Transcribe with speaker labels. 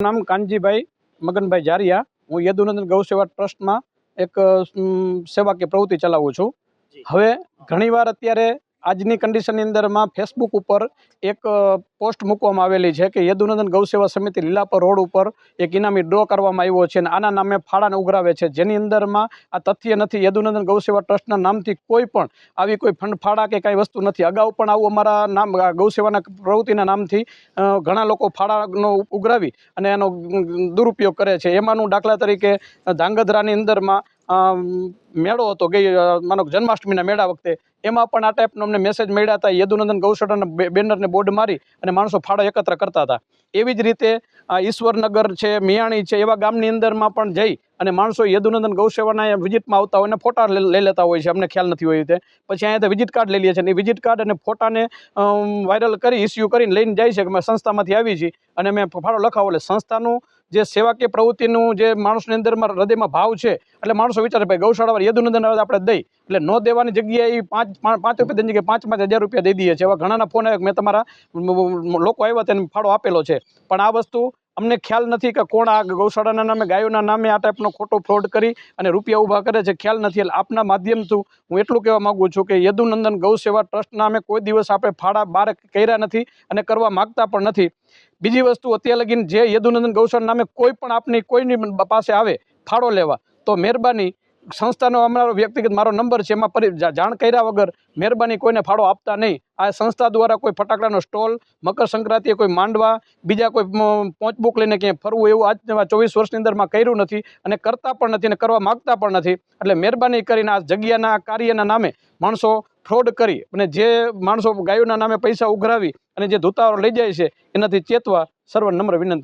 Speaker 1: નામ કાનજીભાઈ મગનભાઈ જારિયા હું યદુનંદન ગૌ સેવા ટ્રસ્ટમાં એક સેવાકીય પ્રવૃત્તિ ચલાવું છું. હવે ઘણીવાર અત્યારે આજની કન્ડિશનની અંદરમાં ફેસબુક ઉપર એક પોસ્ટ મૂકવામાં આવેલી છે કે યદુનંદન ગૌસેવા સમિતિ લીલાપર રોડ ઉપર એક ઇનામી ડ્રો કરવામાં આવ્યો છે અને આના નામે ફાળાને ઉઘરાવે છે. જેની અંદરમાં આ તથ્ય નથી, યદુનંદન ગૌસેવા ટ્રસ્ટના નામથી કોઈ પણ આવી કોઈ ફંડ, ફાળા કે કાંઈ વસ્તુ નથી. અગાઉ પણ આવું અમારા નામ, આ ગૌ પ્રવૃત્તિના નામથી ઘણા લોકો ફાળાનો ઉઘરાવી અને એનો દુરુપયોગ કરે છે. એમાંનું દાખલા તરીકે ધાંગધ્રાની અંદરમાં મેળો હતો ગઈ માનો જન્માષ્ટમીના મેળા વખતે, એમાં પણ આ ટાઈપનો અમને મેસેજ મળ્યા હતા. યદુનંદન ગૌશાળાના બેનરને બોર્ડ મારી અને માણસો ફાળો એકત્ર કરતા હતા. એવી જ રીતે, આ ઈશ્વરનગર છે, મિયાણી છે, એવા ગામની અંદરમાં પણ જઈ અને માણસો યદુનંદન ગૌસેવાના વિઝિટમાં આવતા હોય અને ફોટા લઈ લેતા હોય છે, અમને ખ્યાલ નથી હોય તે પછી અહીંયાથી વિઝિટ કાર્ડ લઈ લે છે અને વિઝિટ કાર્ડ અને ફોટાને વાયરલ કરી ઇસ્યુ કરીને લઈને જાય છે કે અમે સંસ્થામાંથી આવી છીએ અને મેં ફાળો લખાવો. એટલે સંસ્થાનું જે સેવાકીય પ્રવૃત્તિનું જે માણસની અંદરમાં હૃદયમાં ભાવ છે, એટલે માણસો વિચારે ભાઈ ગૌશાળા યદુનંદન આવે આપણે દઈ. એટલે ન દેવાની જગ્યાએ પાંચ પાંચ રૂપિયા તેની જગ્યાએ પાંચ પાંચ હજાર રૂપિયા દઈ દઈએ છે એવા ઘણાના ફોન આવ્યા મેં તમારા, મ- મ- લોકો આવ્યા તેને ફાળો આપેલો છે. પણ આ વસ્તુ અમને ખ્યાલ નથી કે કોણ આ ગૌશાળાના નામે, ગાયોના નામે આ ટાઈપનો ખોટો ફ્રોડ કરી અને રૂપિયા ઊભા કરે છે. ખ્યાલ નથી. એટલે આપના માધ્યમથી હું એટલું કહેવા માગું છું કે યદુનંદન ગૌ સેવા ટ્રસ્ટના કોઈ દિવસ આપણે ફાળા બહાર કર્યા નથી અને કરવા માગતા પણ નથી. બીજી વસ્તુ અત્યારે લગીને જે યદુનંદન ગૌશાળા નામે કોઈ પણ આપની કોઈની પાસે આવે, ફાળો લેવા, તો મહેરબાની સંસ્થાનો અમારો વ્યક્તિગત મારો નંબર છે, એમાં પરી જાણ કર્યા વગર મહેરબાની કોઈને ફાળો આપતા નહીં. આ સંસ્થા દ્વારા કોઈ ફટાકડાનો સ્ટોલ, મકર સંક્રાંતિએ કોઈ માંડવા, બીજા કોઈ પોંચબુક લઈને ક્યાંય ફરવું એવું આજ ચોવીસ વર્ષની અંદરમાં કર્યું નથી અને કરતા પણ નથી અને કરવા માગતા પણ નથી. એટલે મહેરબાની કરીને આ જગ્યાના કાર્યના નામે માણસો ફ્રોડ કરી અને જે માણસો ગાયોના નામે પૈસા ઉઘરાવી અને જે ધુતારો લઈ જાય છે, એનાથી ચેતવા સર્વ નમ્ર વિનંતી.